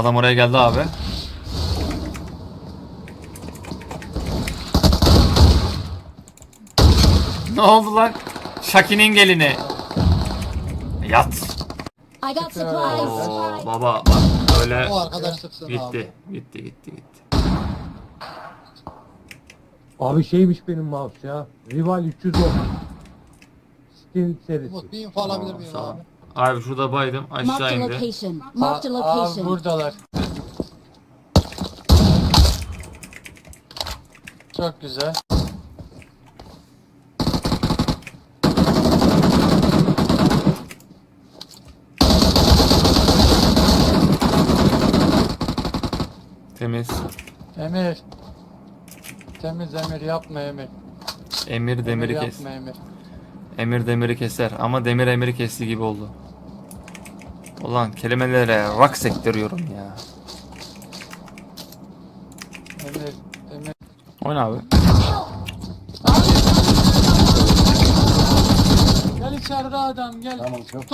Adam oraya geldi abi. Ne oldu lan? Şaki'nin gelini. Yat. I got supplies. Oo, baba bak öyle O arkadaşlıksın abi. gitti. Gitti gitti gitti. Abi şeymiş benim mouse ya. Rival 310. Steam serisi. Umut bir info alabilir miyim Sağ ol. abi? Abi şurada baydım Marked aşağı a indi. location. Marked a Aa, location. buradalar. Çok güzel. Temiz. Emir. Temiz Emir yapma Emir. Emir demiri Emir kes. yapma Emir. Emir demiri keser ama demir emiri kesti gibi oldu. Ulan kelimelere rak sektiriyorum ya. Emir. Emir. Oyna abi. Gel içeride adam gel. Tamam çok.